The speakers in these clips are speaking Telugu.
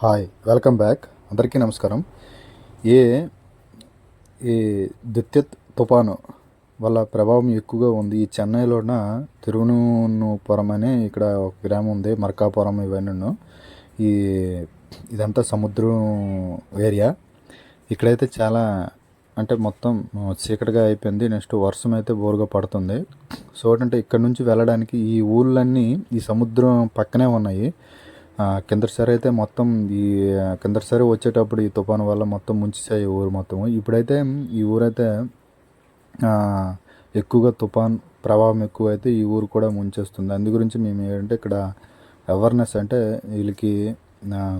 Hi welcome back. అందరికీ నమస్కారం. ఏ ఈ దిత్యత్ తుఫాను వల్ల ప్రభావం ఎక్కువగా ఉంది. ఈ చెన్నైలోన తిరువనపురం అనే ఇక్కడ ఒక గ్రామం ఉంది మర్కాపురం ఇవన్నీ ఈ ఇదంతా సముద్రం ఏరియా. ఇక్కడైతే చాలా అంటే మొత్తం చీకటిగా అయిపోయింది. నెక్స్ట్ వర్షం అయితే బోరుగా పడుతుంది. సో అంటే ఇక్కడ నుంచి వెళ్ళడానికి ఈ ఊళ్ళన్నీ ఈ సముద్రం పక్కనే ఉన్నాయి. కిందటిసారి అయితే మొత్తం ఈ కిందటిసారి వచ్చేటప్పుడు ఈ తుఫాను వల్ల మొత్తం ముంచేసాయి ఊరు మొత్తం. ఇప్పుడైతే ఈ ఊరైతే ఎక్కువగా తుఫాన్ ప్రభావం ఎక్కువైతే ఈ ఊరు కూడా ముంచేస్తుంది. అందు గురించి మేము ఏంటంటే ఇక్కడ అవేర్నెస్ అంటే వీళ్ళకి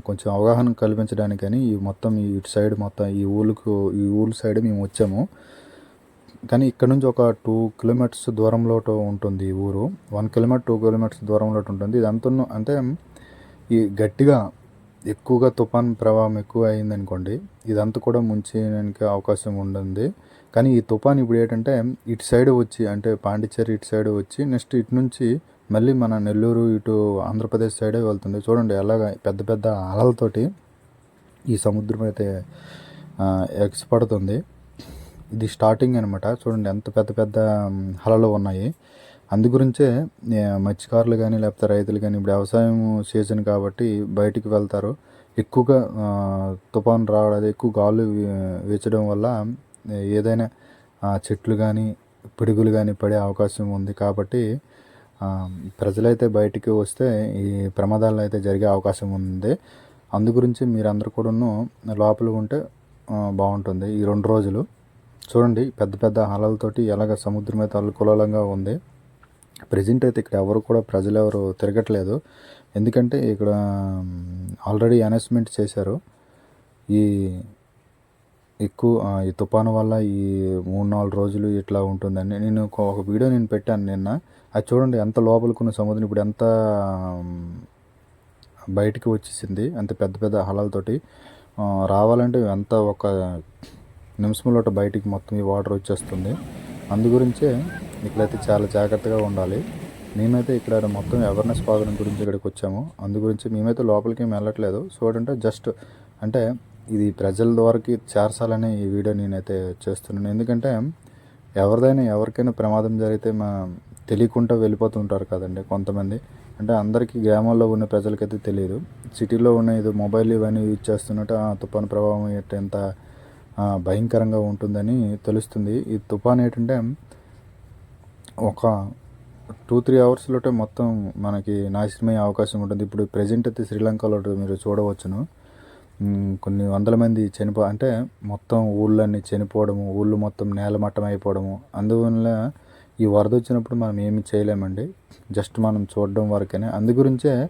కొంచెం అవగాహన కల్పించడానికని ఈ మొత్తం ఇటు సైడ్ మొత్తం ఈ ఊళ్ళకు ఈ ఊళ్ళ సైడ్ మేము వచ్చాము. కానీ ఇక్కడ నుంచి ఒక టూ కిలోమీటర్స్ దూరంలో ఉంటుంది ఈ ఊరు. వన్ కిలోమీటర్ టూ కిలోమీటర్స్ దూరంలో ఉంటుంది. ఇది అంత అంటే ఈ గట్టిగా ఎక్కువగా తుఫాన్ ప్రభావం ఎక్కువ అయింది అనుకోండి ఇదంతా కూడా ముంచేయడానికి అవకాశం ఉంటుంది. కానీ ఈ తుఫాన్ ఇప్పుడు ఏంటంటే ఇటు సైడ్ వచ్చి అంటే పాండిచ్చేరి ఇటు సైడ్ వచ్చి నెక్స్ట్ ఇటు నుంచి మళ్ళీ మన నెల్లూరు ఇటు ఆంధ్రప్రదేశ్ సైడే వెళ్తుంది. చూడండి అలాగ పెద్ద పెద్ద అలలతోటి ఈ సముద్రం అయితే ఎక్స్పడుతుంది ఎగసిపడుతుంది. ఇది స్టార్టింగ్ అనమాట చూడండి ఎంత పెద్ద పెద్ద అలలు ఉన్నాయి. అందు గురించే మత్స్యకారులు కానీ లేకపోతే రైతులు కానీ ఇప్పుడు వ్యవసాయం సీజన్ కాబట్టి బయటికి వెళ్తారు. ఎక్కువగా తుఫాను తుఫాన్ రావడం ఎక్కువ గాలు వీచడం వల్ల ఏదైనా చెట్లు కానీ పిడుగులు కానీ పడే అవకాశం ఉంది కాబట్టి ప్రజలైతే బయటికి వస్తే ఈ ప్రమాదాలు అయితే జరిగే అవకాశం ఉంది. అందు గురించి మీరందరూ కూడాను లోపల ఉంటే బాగుంటుంది ఈ రెండు రోజులు. చూడండి పెద్ద పెద్ద అలలతోటి ఎలాగ సముద్రం అయితే అల్లుకులంగా ఉంది. ప్రజెంట్ అయితే ఇక్కడ ఎవరు కూడా ప్రజలు ఎవరు తిరగట్లేదు. ఎందుకంటే ఇక్కడ ఆల్రెడీ అనౌన్స్మెంట్ చేశారు. ఈ ఎక్కువ ఈ తుఫాను వల్ల ఈ మూడు నాలుగు రోజులు ఇట్లా ఉంటుందని నేను ఒక- వీడియో నేను పెట్టాను నిన్న. అది చూడండి ఎంత లోపలికున్న సముద్రం ఇప్పుడు ఎంత బయటికి వచ్చేసింది అంత పెద్ద పెద్ద హలాలతోటి రావాలంటే ఎంత ఒక నిమిషంలో బయటికి మొత్తం ఈ వాటర్ వచ్చేస్తుంది. అందు గురించే ఇక్కడైతే చాలా జాగ్రత్తగా ఉండాలి. మేమైతే ఇక్కడ మొత్తం అవేర్నెస్ ప్రోగ్రామ్ గురించి ఇక్కడికి వచ్చాము. అందు గురించి మేమైతే లోపలికి ఏమి వెళ్ళట్లేదు. సో ఏంటంటే జస్ట్ అంటే ఇది ప్రజల ద్వారాకి చేర్చాలని ఈ వీడియో నేనైతే చేస్తున్నాను. ఎందుకంటే ఎవరిదైనా ఎవరికైనా ప్రమాదం జరిగితే మా తెలియకుండా వెళ్ళిపోతుంటారు కదండి కొంతమంది. అంటే అందరికీ గ్రామాల్లో ఉన్న ప్రజలకైతే తెలియదు. సిటీలో ఉన్న ఇది మొబైల్ ఇవన్నీ యూజ్ చేస్తున్నట్టు ఆ తుఫాను ప్రభావం ఎంత భయంకరంగా ఉంటుందని తెలుస్తుంది. ఈ తుఫాన్ ఏంటంటే ఒక టూ త్రీ అవర్స్లోటే మొత్తం మనకి నాశనమయ్యే అవకాశం ఉంటుంది. ఇప్పుడు ప్రజెంట్ అయితే శ్రీలంకలో మీరు చూడవచ్చును. కొన్ని వందల మంది చనిపో అంటే మొత్తం ఊళ్ళన్నీ చనిపోవడము ఊళ్ళు మొత్తం నేలమట్టం అయిపోవడము అందువల్ల ఈ వరద వచ్చినప్పుడు మనం ఏమి చేయలేమండి. జస్ట్ మనం చూడడం వరకనే. అందు గురించే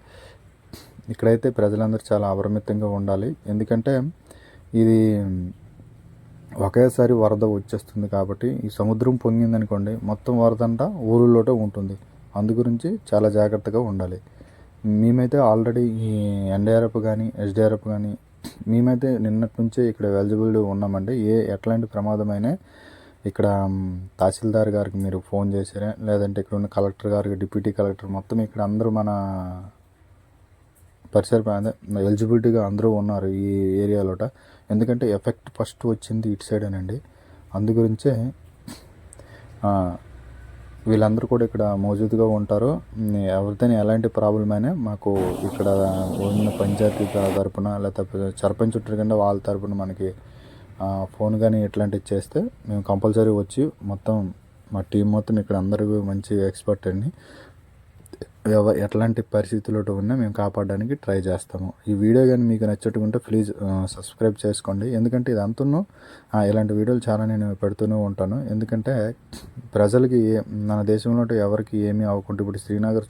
ఇక్కడైతే ప్రజలందరూ చాలా అపరిమితంగా ఉండాలి. ఎందుకంటే ఇది ఒకేసారి వరద వచ్చేస్తుంది కాబట్టి ఈ సముద్రం పొంగిందనుకోండి మొత్తం వరద అంతా ఊరిలోటే ఉంటుంది. అందు గురించి చాలా జాగ్రత్తగా ఉండాలి. మేమైతే ఆల్రెడీ ఈ ఎన్డీఆర్ఎఫ్ కానీ ఎస్డీఆర్ఎఫ్ కానీ మేమైతే నిన్నటి నుంచే ఇక్కడ ఎలిజిబుల్ ఉన్నామండి. ఏ ఎట్లాంటి ప్రమాదమైనా ఇక్కడ తహసీల్దార్ గారికి మీరు ఫోన్ చేసారా లేదంటే ఇక్కడ ఉన్న కలెక్టర్ గారికి డిప్యూటీ కలెక్టర్ మొత్తం ఇక్కడ అందరూ మన పరిసర ప్రా- ఎలిజిబిలిటీగా అందరూ ఉన్నారు ఈ ఏరియాలోట. ఎందుకంటే ఎఫెక్ట్ ఫస్ట్ వచ్చింది ఇటు సైడ్ అందు గురించే వీళ్ళందరూ కూడా ఇక్కడ మౌజూదుగా ఉంటారు. ఎవరితోనే ఎలాంటి ప్రాబ్లం అయినా మాకు ఇక్కడ ఉన్న పంచాయతీ తరపున లేకపోతే సర్పంచ్ ఉంటారు కింద వాళ్ళ తరపున మనకి ఫోన్ కానీ ఇట్లాంటివి చేస్తే మేము కంపల్సరీ వచ్చి మొత్తం మా టీం మొత్తం ఇక్కడ అందరూ మంచి ఎక్స్పర్ట్ అండి. ఎవ ఎట్లాంటి పరిస్థితుల్లో ఉన్నా మేము కాపాడడానికి ట్రై చేస్తాము. ఈ వీడియో కానీ మీకు నచ్చట్టుకుంటే ప్లీజ్ సబ్స్క్రైబ్ చేసుకోండి. ఎందుకంటే ఇది అంతను ఇలాంటి వీడియోలు చాలా నేను పెడుతూనే ఉంటాను. ఎందుకంటే ప్రజలకి ఏ- మన దేశంలో ఎవరికి ఏమీ అవ్వకుండా ఇప్పుడు శ్రీనగర్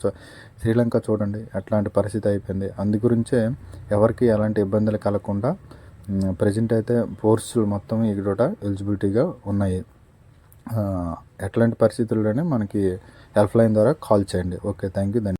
శ్రీలంక చూడండి ఎట్లాంటి పరిస్థితి అయిపోయింది. అందు గురించే ఎవరికి ఎలాంటి ఇబ్బందులు కలగకుండా ప్రజెంట్ అయితే పోర్సులు మొత్తం ఇక్కడ ఎలిజిబిలిటీగా ఉన్నాయి. ఎట్లాంటి పరిస్థితుల్లోనే మనకి హెల్ప్ లైన్ ద్వారా కాల్ చేయండి. Okay thank you Dhanya